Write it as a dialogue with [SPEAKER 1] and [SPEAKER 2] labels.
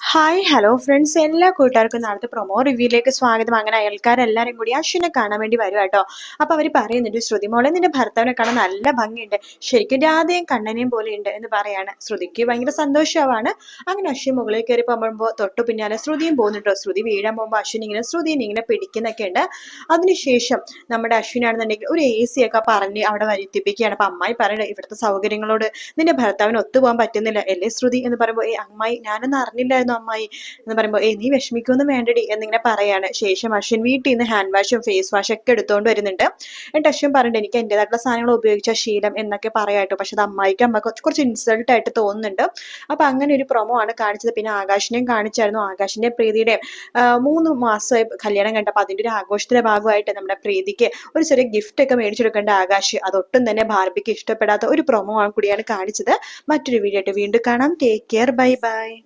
[SPEAKER 1] Hi hello friends എല്ലാ കൂട്ടുകാർക്കും നാളത്തെ പ്രൊമോ റിവ്യൂയിലേക്ക് സ്വാഗതം. അങ്ങനെ അയൽക്കാരെല്ലാവരും കൂടി അശ്വിനെ കാണാൻ വേണ്ടി വരും കേട്ടോ. അപ്പോൾ അവർ പറയുന്നുണ്ട് ശ്രുതി മോളെ നിന്റെ ഭർത്താവിനെ കാണാൻ നല്ല ഭംഗിയുണ്ട്. ശരിക്കും രാധയും കണ്ണനെയും പോലെ ഉണ്ട് എന്ന് പറയാണ്. ശ്രുതിക്ക് ഭയങ്കര സന്തോഷമാണ്. അങ്ങനെ അശ്വിൻ മുകളിൽ കയറി പോകുമ്പോൾ തൊട്ടു പിന്നാലെ ശ്രുതിയും പോകുന്നുണ്ടോ. ശ്രുതി വീഴാൻ പോകുമ്പോൾ അശ്വിൻ ഇങ്ങനെ ശ്രുതിനെ ഇങ്ങനെ പിടിക്കുന്നൊക്കെ ഉണ്ട്. അതിനുശേഷം നമ്മുടെ അശ്വിനാണെന്നുണ്ടെങ്കിൽ ഒരു എ സി ഒക്കെ പറഞ്ഞ് അവിടെ വരുത്തിപ്പിക്കുകയാണ്. അപ്പം അമ്മായി പറയുന്നത് ഇവിടുത്തെ സൗകര്യങ്ങളോട് നിന്റെ ഭർത്താവിന് ഒത്തുപോകാൻ പറ്റുന്നില്ല. അല്ലേ ശ്രുതി? എന്ന് പറയുമ്പോൾ ഏ അമ്മായി ഞാനൊന്നും അറിഞ്ഞില്ലായിരുന്നു. അമ്മായി എന്ന് പറയുമ്പോൾ ഏ നീ വിഷമിക്കൊന്നും വേണ്ടടി എന്നിങ്ങനെ പറയാണ്. ശേഷം അശ്വിൻ വീട്ടിൽ നിന്ന് ഹാൻഡ് വാഷും ഫേസ് വാഷും ഒക്കെ എടുത്തുകൊണ്ട് വരുന്നുണ്ട്. എന്നിട്ട് അശ്വിൻ പറഞ്ഞിട്ട് എനിക്ക് എന്റെതായിട്ടുള്ള സാധനങ്ങൾ ഉപയോഗിച്ച ശീലം എന്നൊക്കെ പറയാട്ടോ. പക്ഷെ അത് അമ്മായിക്ക് അമ്മ കുറച്ച് ഇൻസൾട്ട് ആയിട്ട് തോന്നുന്നുണ്ട്. അപ്പൊ അങ്ങനെ ഒരു പ്രൊമോ ആണ് കാണിച്ചത്. പിന്നെ ആകാശിനെയും കാണിച്ചായിരുന്നു. ആകാശിന്റെ പ്രീതിയുടെയും മൂന്ന് മാസമായി കല്യാണം കണ്ടപ്പോൾ അതിന്റെ ഒരു ആഘോഷത്തിന്റെ ഭാഗമായിട്ട് നമ്മുടെ പ്രീതിക്ക് ഒരു ചെറിയ ഗിഫ്റ്റ് ഒക്കെ മേടിച്ചെടുക്കേണ്ട ആകാശ്. അതൊട്ടും തന്നെ ഭാർബിക്ക് ഇഷ്ടപ്പെടാത്ത ഒരു പ്രൊമോ ആണ് കൂടിയാണ് കാണിച്ചത്. മറ്റൊരു വീഡിയോ ആയിട്ട് വീണ്ടും കാണാം. Take care bye bye